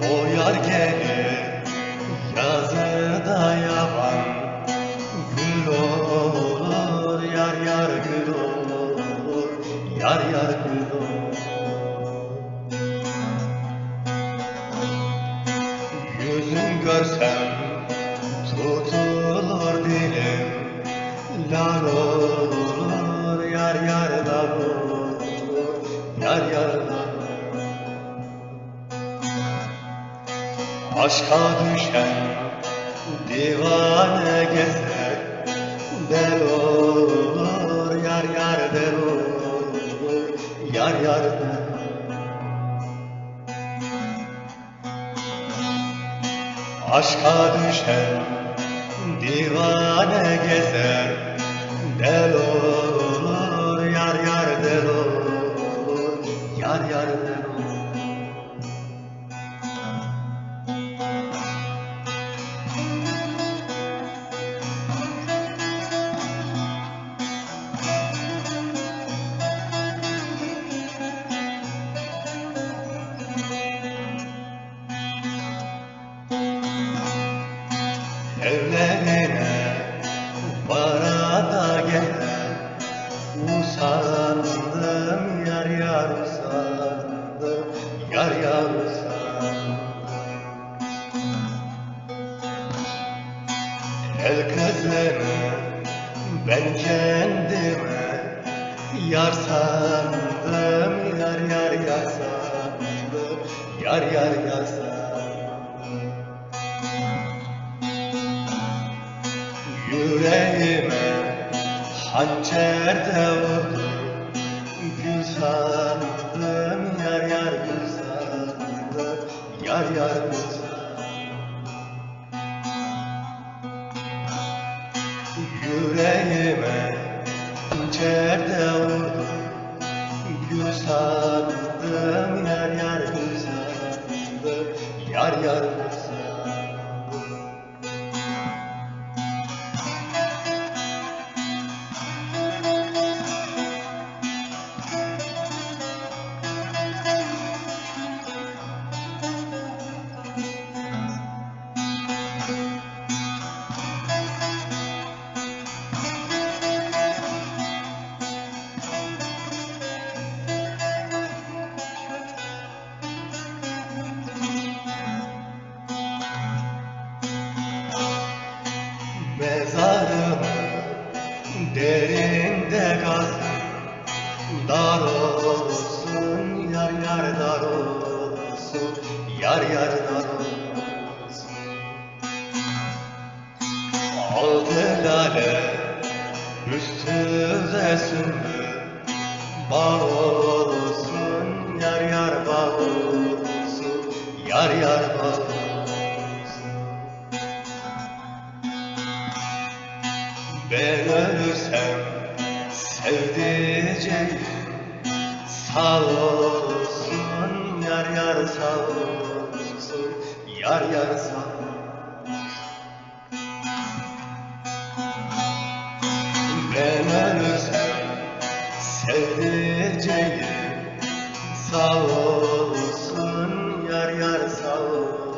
Bahar gelir yazı da yaban. Gül olur yar yar gül olur Yar yar gül olur. Yüzün görsem tutulur dilim. Lal olur yar yar lal olur Yar yar lal Aşka düşen divane gezer Del olur yar yar del olur Yar yar del Aşka düşen divane gezer Del Evlerine bana da gelen Usandım yar yar usandım Yar yar usandım. El kızını ben kendime Yar sandım. Yar yar yar sandım Yar yar yar sandım Yüreğime hançer de vurdu Gül sandım yar yar gül sandım Yar yar gül Yüreğime hançer de vurdu Gül sandım yar yar gül sandım Yar yar Dar olsun yar yar dar olsun Yar yar dar olsun. Altı lale üstüne sümbül Bağ olsun yar yar bağ olsun Yar yar bağ olsun. Ben ölürsem sevdiceğim Sağ olsun yar yar sağ olsun yar yar sağ Ben ölürsem sevdiceğim Sağ olsun yar yar sağ olsun.